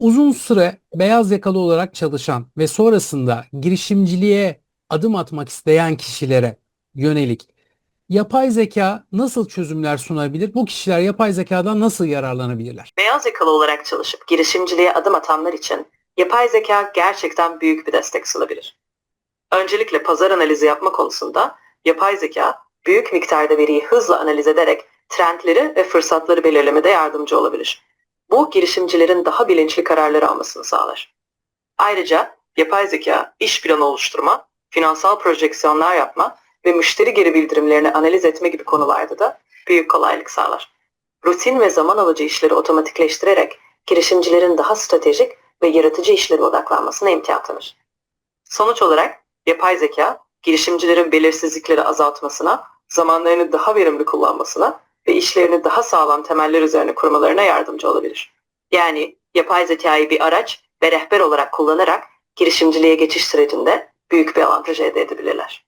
Uzun süre beyaz yakalı olarak çalışan ve sonrasında girişimciliğe adım atmak isteyen kişilere yönelik yapay zeka nasıl çözümler sunabilir? Bu kişiler yapay zekadan nasıl yararlanabilirler? Beyaz yakalı olarak çalışıp girişimciliğe adım atanlar için yapay zeka gerçekten büyük bir destek sunabilir. Öncelikle pazar analizi yapma konusunda yapay zeka büyük miktarda veriyi hızla analiz ederek trendleri ve fırsatları belirlemede yardımcı olabilir. Bu girişimcilerin daha bilinçli kararlar almasını sağlar. Ayrıca yapay zeka iş planı oluşturma, finansal projeksiyonlar yapma ve müşteri geri bildirimlerini analiz etme gibi konularda da büyük kolaylık sağlar. Rutin ve zaman alıcı işleri otomatikleştirerek girişimcilerin daha stratejik ve yaratıcı işlere odaklanmasına imkan tanır. Sonuç olarak yapay zeka girişimcilerin belirsizlikleri azaltmasına, zamanlarını daha verimli kullanmasına ve işlerini daha sağlam temeller üzerine kurmalarına yardımcı olabilir. Yani yapay zekayı bir araç ve rehber olarak kullanarak girişimciliğe geçiş sürecinde büyük bir avantaj elde edebilirler.